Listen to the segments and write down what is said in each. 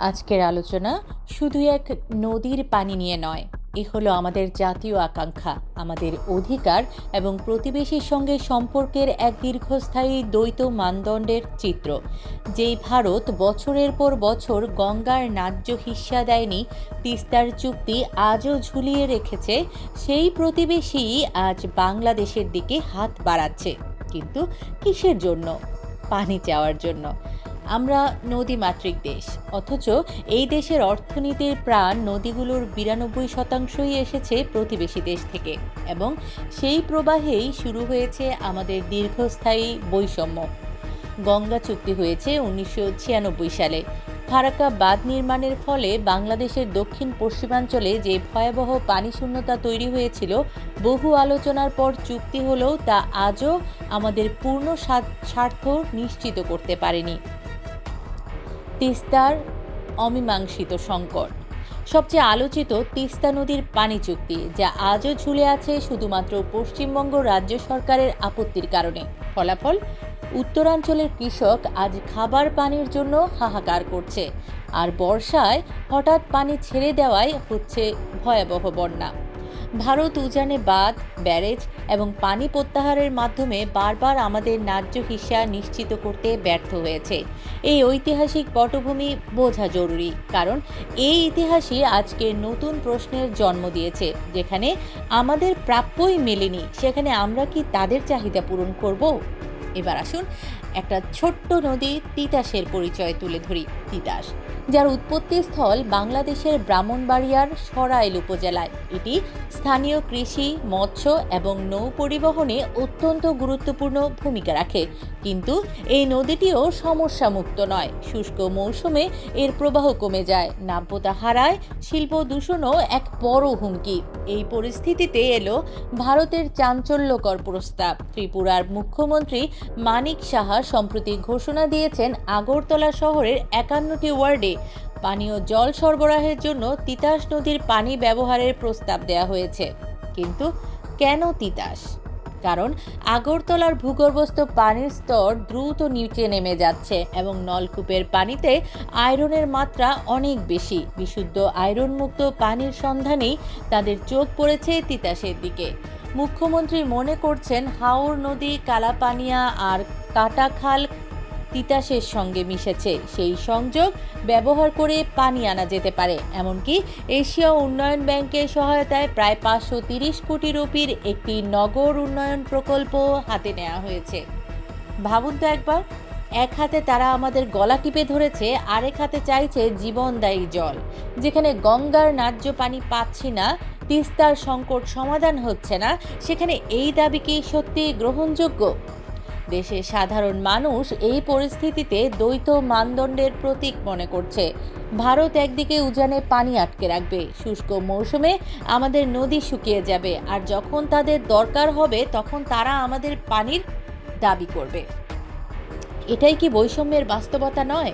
আজকের আলোচনা শুধু এক নদীর পানি নিয়ে নয়, এ হলো আমাদের জাতীয় আকাঙ্ক্ষা, আমাদের অধিকার এবং প্রতিবেশীর সঙ্গে সম্পর্কের এক দীর্ঘস্থায়ী দ্বৈত মানদণ্ডের চিত্র, যেই ভারত বছরের পর বছর গঙ্গার ন্যায্য হিস্সা দেয়নি, তিস্তার চুক্তি আজও ঝুলিয়ে রেখেছে, সেই প্রতিবেশী আজ বাংলাদেশের দিকে হাত বাড়াচ্ছে, কিন্তু কিসের জন্য? পানি চাওয়ার জন্য। আমরা নদীমাতৃক দেশ। অথচ এই দেশের অর্থনীতির প্রাণ নদীগুলোর বিরানব্বই শতাংশই এসেছে প্রতিবেশী দেশ থেকে এবং সেই প্রবাহেই শুরু হয়েছে আমাদের দীর্ঘস্থায়ী বৈষম্য। গঙ্গা চুক্তি হয়েছে উনিশশো ছিয়ানব্বই সালে। ফারাক্কা বাঁধ নির্মাণের ফলে বাংলাদেশের দক্ষিণ পশ্চিমাঞ্চলে যে ভয়াবহ পানি শূন্যতা তৈরি হয়েছিল, বহু আলোচনার পর চুক্তি হলেও তা আজও আমাদের পূর্ণ স্বার্থ নিশ্চিত করতে পারেনি। তিস্তার অমীমাংসিত সংকট। সবচেয়ে আলোচিত তিস্তা নদীর পানি চুক্তি, যা আজও ঝুলে আছে শুধুমাত্র পশ্চিমবঙ্গ রাজ্য সরকারের আপত্তির কারণে। ফলাফল, উত্তরাঞ্চলের কৃষক আজ খাবার পানির জন্য হাহাকার করছে, আর বর্ষায় হঠাৎ পানি ছেড়ে দেওয়ায় হচ্ছে ভয়াবহ বন্যা। ভারত উজানে বাঁধ, ব্যারেজ এবং পানি প্রত্যাহারের মাধ্যমে বারবার আমাদের ন্যায্য হিস্সা নিশ্চিত করতে ব্যর্থ হয়েছে। এই ঐতিহাসিক পটভূমি বোঝা জরুরি, কারণ এই ইতিহাসই আজকের নতুন প্রশ্নের জন্ম দিয়েছে, যেখানে আমাদের প্রাপ্যই মেলেনি, সেখানে আমরা কি তাদের চাহিদা পূরণ করব? এবার আসুন একটা ছোট্ট নদী তিতাসের পরিচয় তুলে ধরি, তিতাস। যার উৎপত্তিস্থল বাংলাদেশের ব্রাহ্মণবাড়িয়ার সরাইল উপজেলায়। এটি স্থানীয় কৃষি, মৎস্য এবং নৌ পরিবহনে অত্যন্ত গুরুত্বপূর্ণ ভূমিকা রাখে। কিন্তু এই নদীটিও সমস্যামুক্ত নয়। শুষ্ক মৌসুমে এর প্রবাহ কমে যায়। নাব্যতা হারায়, শিল্প দূষণও এক বড় হুমকি। এই পরিস্থিতিতে এলো ভারতের চাঞ্চল্যকর প্রস্তাব। ত্রিপুরার মুখ্যমন্ত্রী মানিক সাহা সম্প্রতি ঘোষণা দিয়েছেন, আগরতলা শহরের একান্নটি ওয়ার্ডে পানীয় জল সরবরাহের জন্য তিতাস নদীর পানি ব্যবহারের প্রস্তাব দেওয়া হয়েছে। কিন্তু কেন তিতাস? কারণ আগরতলার ভূগর্ভস্থ পানির স্তর দ্রুত নিচে নেমে যাচ্ছে এবং নলকূপের পানিতে আয়রনের মাত্রা অনেক বেশি। বিশুদ্ধ আয়রনমুক্ত পানির সন্ধানেই তাদের চোখ পড়েছে তিতাসের দিকে। মুখ্যমন্ত্রী মনে করছেন হাওর নদী, কালাপানিয়া আর কাটাখাল তিতাসের সঙ্গে মিশেছে। সেই সংযোগ ব্যবহার করে পানি আনা যেতে পারে। এমনকি এশিয়া উন্নয়ন ব্যাংকের সহায়তায় প্রায় পাঁচশো তিরিশ কোটি রুপির একটি নগর উন্নয়ন প্রকল্প হাতে নেওয়া হয়েছে। ভাবুন তো একবার, এক হাতে তারা আমাদের গলা টিপে ধরেছে, আরেক হাতে চাইছে জীবনদায়ী জল। যেখানে গঙ্গার ন্যায্য পানি পাচ্ছি না, তিস্তার সংকট সমাধান হচ্ছে না, সেখানে এই দাবি কি সত্যি গ্রহণযোগ্য? দেশের সাধারণ মানুষ এই পরিস্থিতিতে দ্বৈত মানদণ্ডের প্রতীক মনে করছে। ভারত একদিকে উজানে পানি আটকে রাখবে। শুষ্ক মৌসুমে আমাদের নদী শুকিয়ে যাবে। আর যখন তাদের দরকার হবে, তখন তারা আমাদের পানির দাবি করবে। এটাই কি বৈষম্যের বাস্তবতা নয়?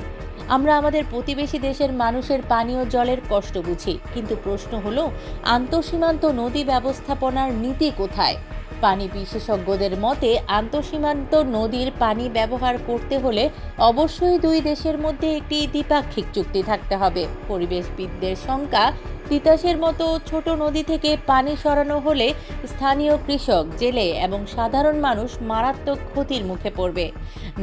আমরা আমাদের প্রতিবেশী দেশের মানুষের পানীয় জলের কষ্ট বুঝি। কিন্তু প্রশ্ন হলো, আন্তঃসীমান্ত নদী ব্যবস্থাপনার নীতি কোথায়? পানি বিশেষজ্ঞদের মতে, আন্তঃসীমান্ত নদীর পানি ব্যবহার করতে হলে অবশ্যই দুই দেশের মধ্যে একটি দ্বিপাক্ষিক চুক্তি থাকতে হবে। পরিবেশবিদদের শঙ্কা, তিতাসের মতো ছোট নদী থেকে পানি সরানো হলে স্থানীয় কৃষক, জেলে এবং সাধারণ মানুষ মারাত্মক ক্ষতির মুখে পড়বে।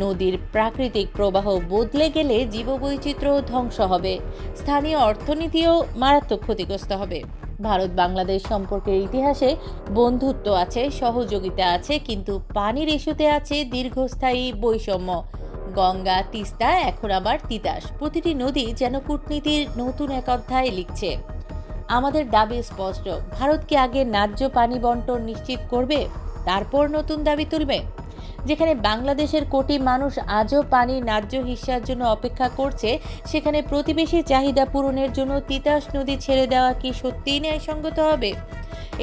নদীর প্রাকৃতিক প্রবাহ বদলে গেলে জীববৈচিত্র্য ধ্বংস হবে। স্থানীয় অর্থনীতিও মারাত্মক ক্ষতিগ্রস্ত হবে। ভারত বাংলাদেশ সম্পর্কের ইতিহাসে বন্ধুত্ব আছে, সহযোগিতা আছে, কিন্তু পানির ইস্যুতে আছে দীর্ঘস্থায়ী বৈষম্য। গঙ্গা, তিস্তা, এখন আবার তিতাস। প্রতিটি নদী যেন কূটনীতির নতুন এক অধ্যায় লিখছে। আমাদের দাবি স্পষ্ট, ভারত কি আগে ন্যায্য পানি বন্টন নিশ্চিত করবে? তারপর নতুন দাবি তুলবে? যেখানে বাংলাদেশের কোটি মানুষ আজও পানি ন্যায্য হিস্যার জন্য অপেক্ষা করছে, সেখানে প্রতিবেশী চাহিদা পূরণের জন্য তিতাস নদী ছেড়ে দেওয়া কি সত্যিই ন্যায়সঙ্গত হবে?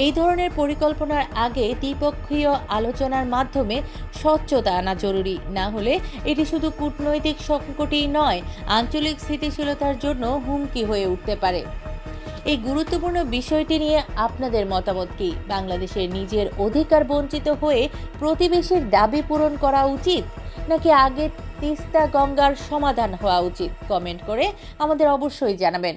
এই ধরনের পরিকল্পনার আগে দ্বিপক্ষীয় আলোচনার মাধ্যমে স্বচ্ছতা আনা জরুরি। না হলে এটি শুধু কূটনৈতিক সংকটই নয়, আঞ্চলিক স্থিতিশীলতার জন্য হুমকি হয়ে উঠতে পারে। এই গুরুত্বপূর্ণ বিষয়টি নিয়ে আপনাদের মতামত কি? বাংলাদেশের নিজের অধিকার বঞ্চিত হয়ে প্রতিবেশীর দাবি পূরণ করা উচিত, নাকি আগে তিস্তা গঙ্গার সমাধান হওয়া উচিত? কমেন্ট করে আমাদের অবশ্যই জানাবেন।